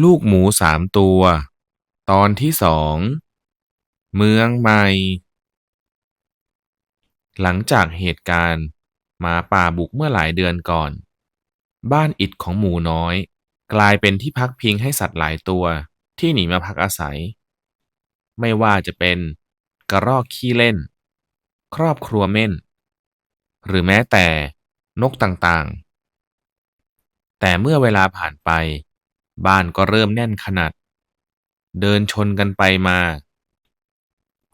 ลูกหมูสามตัว ตอนที่สอง เมืองใหม่ หลังจากเหตุการณ์หมาป่าบุกเมื่อหลายเดือนก่อน บ้านอิฐของหมูน้อย กลายเป็นที่พักพิงให้สัตว์หลายตัวที่หนีมาพักอาศัย ไม่ว่าจะเป็นกระรอกขี้เล่น ครอบครัวเม่น หรือแม้แต่นกต่างๆ แต่เมื่อเวลาผ่านไป บ้านก็เริ่มแน่นขนาด เดินชนกันไปมา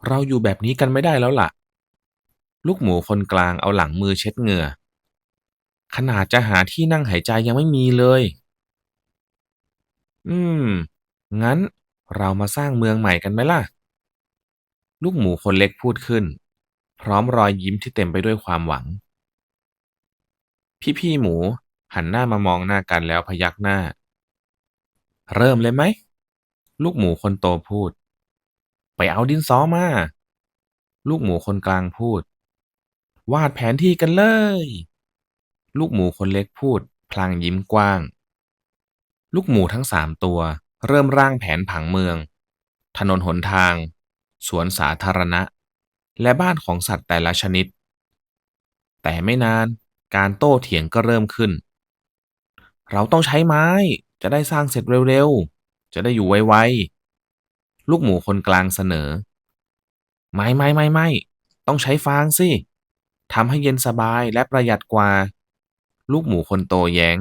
เราอยู่แบบนี้กันไม่ได้แล้วล่ะ ลูกหมูคนกลางเอาหลังมือเช็ดเหงื่อ ขนาดจะหาที่นั่งหายใจยังไม่มีเลย อืม งั้นเรามาสร้างเมืองใหม่กันไหมล่ะ ลูกหมูคนเล็กพูดขึ้น พร้อมรอยยิ้มที่เต็มไปด้วยความหวัง พี่ๆหมูหันหน้ามามองหน้ากันแล้วพยักหน้า เริ่มเลยไหม ลูกหมูคนโตพูด ไปเอาดินสอมา ลูกหมูคนกลางพูด วาดแผนที่กันเลย ลูกหมูคนเล็กพูด พลางยิ้มกว้าง ลูกหมูทั้งสามตัว เริ่มร่างแผนผังเมือง ถนนหนทาง สวนสาธารณะ และบ้านของสัตว์แต่ละชนิด แต่ไม่นานการโต้เถียงก็เริ่มขึ้น เราต้องใช้ไม้ จะได้สร้างเสร็จเร็วๆ จะได้อยู่ไวๆ ลูกหมูคนกลางเสนอ ไม่ไม่ไม่ไม่ต้องใช้ฟางสิทำให้เย็นสบายและประหยัดกว่า ลูกหมูคนโตแย้ง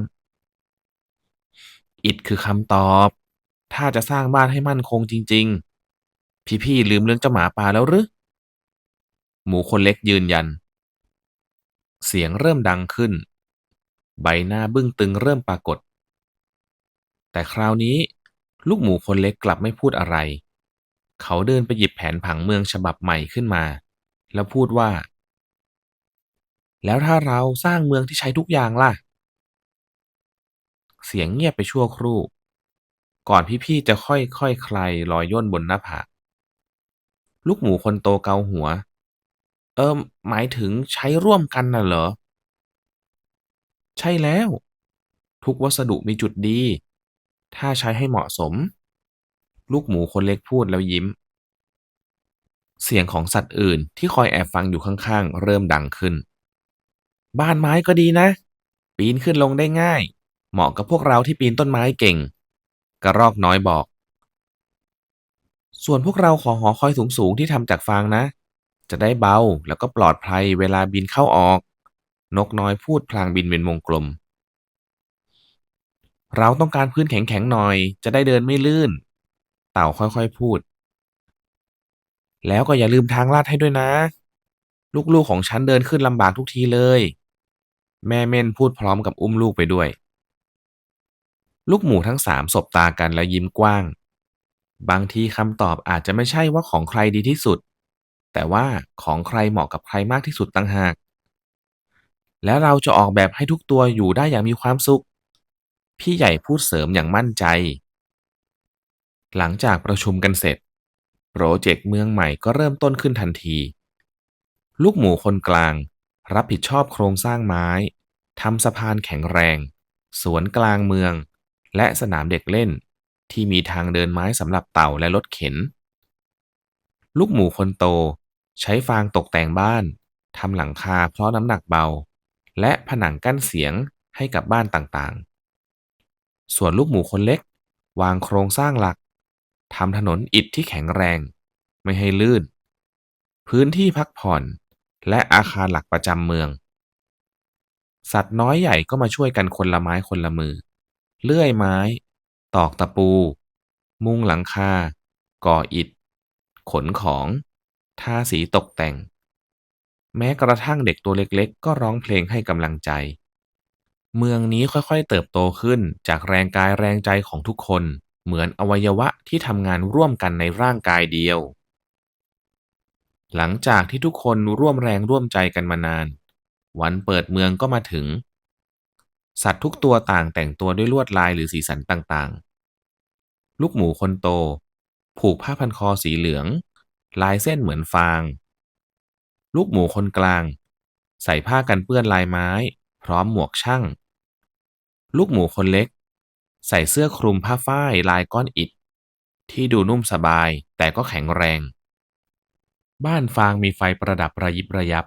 อิดคือคำตอบ ถ้าจะสร้างบ้านให้มั่นคงจริง ๆ พี่ๆลืมเรื่องเจ้าหมาป่าแล้วหรือ หมูคนเล็กยืนยัน เสียงเริ่มดังขึ้น ใบหน้าบึ้งตึงเริ่มปรากฏ แต่คราวนี้ลูกหมูคนเล็กกลับไม่พูดอะไร เขาเดินไปหยิบแผนผังเมืองฉบับใหม่ขึ้นมา แล้วพูดว่า แล้วถ้าเราสร้างเมืองที่ใช้ทุกอย่างล่ะ เสียงเงียบไปชั่วครู่ ก่อนพี่ๆจะค่อยๆคคลายรอยย่นบนหน้าผากลูกหมูคนโตเกาหัว เอิมหมายถึงใช้ร่วมกันน่ะเหรอ ใช่แล้ว ทุกวัสดุมีจุดดี ถ้าใช้ให้เหมาะสม ลูกหมูคนเล็กพูดแล้วยิ้ม เสียงของสัตว์อื่นที่คอยแอบฟังอยู่ข้างๆ เริ่มดังขึ้น บ้านไม้ก็ดีนะ ปีนขึ้นลงได้ง่าย เหมาะกับพวกเราที่ปีนต้นไม้เก่ง กระรอกน้อยบอก ส่วนพวกเราขอหอคอยสูงๆที่ทำจากฟางนะ จะได้เบาแล้วก็ปลอดภัยเวลาบินเข้าออก นกน้อยพูดพลางบินเป็นวงกลม เราต้องการพื้นแข็งๆหน่อย จะได้เดินไม่ลื่น เต่าค่อยๆพูด แล้วก็อย่าลืมทางลาดให้ด้วยนะ ลูกๆของฉันเดินขึ้นลำบากทุกทีเลย แม่เม่นพูดพร้อมกับอุ้มลูกไปด้วย ลูกหมูทั้งสามสบตากันแล้วยิ้มกว้าง บางทีคำตอบอาจจะไม่ใช่ว่าของใครดีที่สุด แต่ว่าของใครเหมาะกับใครมากที่สุดต่างหาก และเราจะออกแบบให้ทุกตัวอยู่ได้อย่างมีความสุข พี่ใหญ่พูดเสริมอย่างมั่นใจ หลังจากประชุมกันเสร็จ โปรเจกต์เมืองใหม่ก็เริ่มต้นขึ้นทันที ลูกหมูคนกลาง รับผิดชอบโครงสร้างไม้ทำสะพานแข็งแรง สวนกลางเมือง และสนามเด็กเล่น ที่มีทางเดินไม้สำหรับเต่าและรถเข็น ลูกหมูคนโตใช้ฟางตกแต่งบ้านทำหลังคาเพราะน้ำหนักเบา และผนังกั้นเสียงให้กับบ้านต่างๆ ส่วนลูกหมูคนเล็ก วางโครงสร้างหลักทำถนนอิฐที่แข็งแรง ไม่ให้ลื่น พื้นที่พักผ่อน และอาคารหลักประจำเมือง สัตว์น้อยใหญ่ก็มาช่วยกันคนละไม้คนละมือ เลื่อยไม้ ตอกตะปู มุงหลังคา ก่ออิฐ ขนของ ทาสีตกแต่ง แม้กระทั่งเด็กตัวเล็กๆ ก็ร้องเพลงให้กำลังใจ เมืองนี้ค่อย ๆ เติบโตขึ้นจากแรงกายแรงใจของทุกคน เหมือนอวัยวะที่ทำงานร่วมกันในร่างกายเดียว หลังจากที่ทุกคนร่วมแรงร่วมใจกันมานาน วันเปิดเมืองก็มาถึง สัตว์ทุกตัวต่างแต่งตัวด้วยลวดลายหรือสีสันต่างๆ ลูกหมูคนโต ผูกผ้าพันคอสีเหลือง ลายเส้นเหมือนฟาง ลูกหมูคนกลาง ใส่ผ้ากันเปื้อนลายไม้ พร้อมหมวกช่าง ลูกหมูคนเล็ก ใส่เสื้อคลุมผ้าฝ้ายลายก้อนอิฐ ที่ดูนุ่มสบายแต่ก็แข็งแรง บ้านฟางมีไฟประดับระยิบระยับ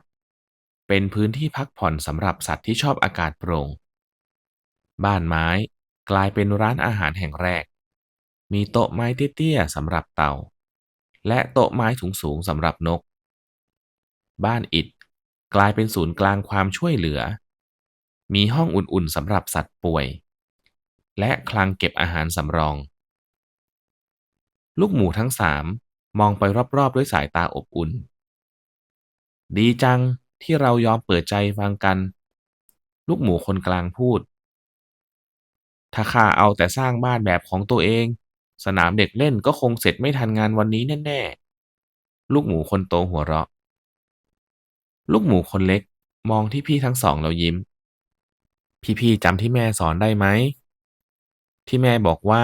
เป็นพื้นที่พักผ่อนสำหรับสัตว์ที่ชอบอากาศโปร่ง บ้านไม้กลายเป็นร้านอาหารแห่งแรก มีโต๊ะไม้เตี้ยๆสำหรับเต่า และโต๊ะไม้สูงๆสำหรับนก บ้านอิฐกลายเป็นศูนย์กลางความช่วยเหลือ มีห้องอุ่นๆสำหรับสัตว์ป่วย และคลังเก็บอาหารสำรอง ลูกหมูทั้งสามมองไปรอบๆ ด้วยสายตาอบอุ่น ดีจังที่เรายอมเปิดใจฟังกัน ลูกหมูคนกลางพูด ถ้าข้าเอาแต่สร้างบ้านแบบของตัวเอง สนามเด็กเล่นก็คงเสร็จไม่ทันงานวันนี้แน่ๆ ลูกหมูคนโตหัวเราะ ลูกหมูคนเล็กมองที่พี่ทั้งสองแล้วยิ้ม พี่ๆจำที่แม่สอนได้ไหม ที่แม่บอกว่า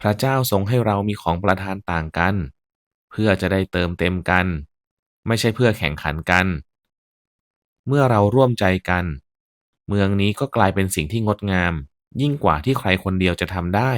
พระเจ้าทรงให้เรามีของประทานต่างกัน เพื่อจะได้เติมเต็มกัน ไม่ใช่เพื่อแข่งขันกัน เมื่อเราร่วมใจกัน เมืองนี้ก็กลายเป็นสิ่งที่งดงาม ยิ่งกว่าที่ใครคนเดียวจะทำได้